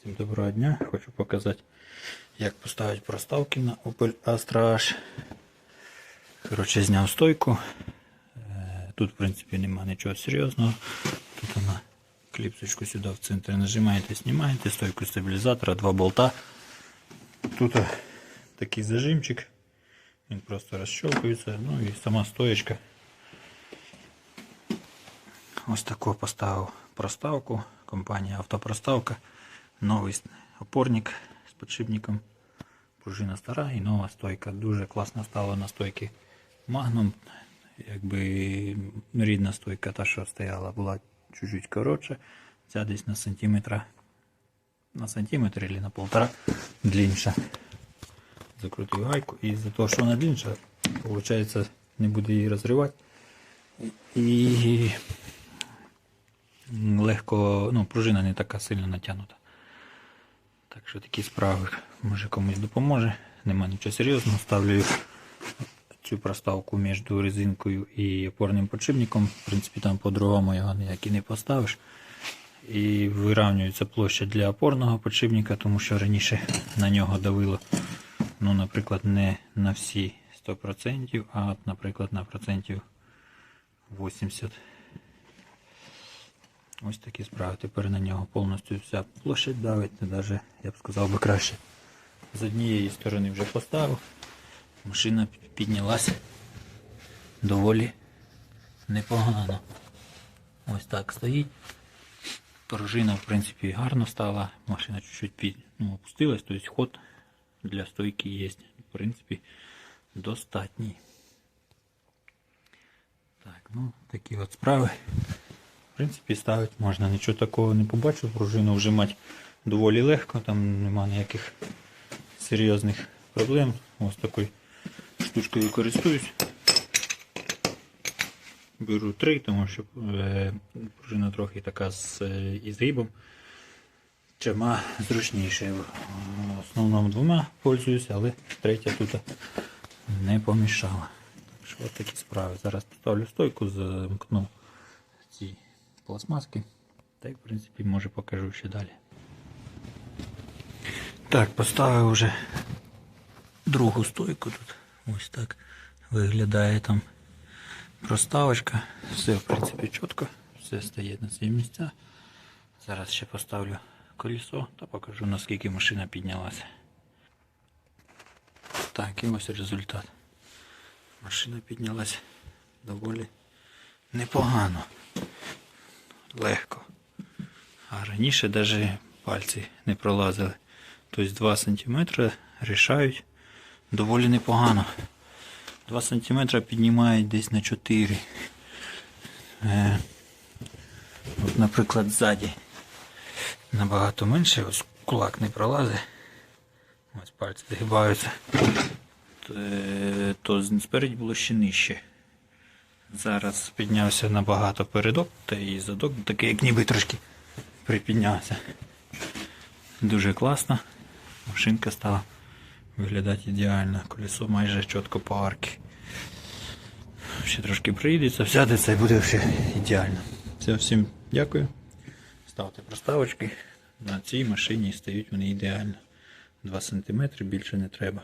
Всім доброго дня. Хочу показати, як поставити проставки на Opel Astra H. Коротше, зняв стойку. Е, Тут, в принципі, нема нічого серйозного. Тут вона кліпсочку сюди в центр нажимаєте, знімаєте, стойку стабілізатора, два болта. Тут е, такий зажимчик. Він просто розщелкується. Ну і сама стоєчка. Ось таку поставив проставку. Компанія Автопроставка. Новий опорник з підшипником. Пружина стара і нова стойка. Дуже класно стала на стойки Magnum. Якби рідна стойка, та, що стояла, була чуть-чуть коротша. Ця десь на сантиметра. На сантиметр или на полтора длинша. Закрутив гайку і за того, що вона длинша, виходить, не буде її розривати. І легко, ну, пружина не така сильно натягнута. Так що такі справи може комусь допоможе. Нема нічого серйозного. Ставлю цю проставку між резинкою і опорним подшипником. В принципі, там по-другому його ніяк і не поставиш. І вирівнюється площа для опорного подшипника, тому що раніше на нього давило, ну, наприклад, не на всі 100%, а, от, наприклад, на процентів 80%. Ось такі справи. Тепер на нього повністю вся площадь давить, навіть, я б сказав би краще. З однієї сторони вже поставив. Машина піднялася доволі непогано. Ось так стоїть. Пружина, в принципі, гарно стала. Машина чуть-чуть під, ну, опустилась, тобто ход для стойки є. В принципі, достатній. Так, ну такі от справи. Принципі, ставити можна, нічого такого не побачив. Пружину вжимати доволі легко, там нема ніяких серйозних проблем. Ось такою штучкою користуюсь. Беру три, тому що е, пружина трохи така з е, ізгибом. Чима зручніше. В основному двома пользуюсь, але третя тут не помішала. Так що от такі справи. Зараз поставлю стойку, замкну ці пластмаски. Та й в принципі може покажу ще далі. Так, поставив вже другу стойку тут. Ось так виглядає там проставочка. Все в принципі чітко, все стає на свої місця. Зараз ще поставлю колесо та покажу наскільки машина піднялася. Так, і ось результат. Машина піднялася доволі непогано. Легко. А раніше навіть пальці не пролазили. Тобто 2 см рішають доволі непогано. 2 см піднімають десь на 4. Е, от, наприклад, ззаді набагато менше, ось кулак не пролазить. Ось пальці згибаються. То, е, то спереді було ще нижче. Зараз піднявся набагато передок, та і задок такий, як ніби трошки припіднявся. Дуже класно. Машинка стала виглядати ідеально. Колесо майже чітко по арки. Ще трошки приїдеться, сядеться і буде вже ідеально. Все, всім дякую. Ставте проставочки. На цій машині стають вони ідеально. 2 см більше не треба.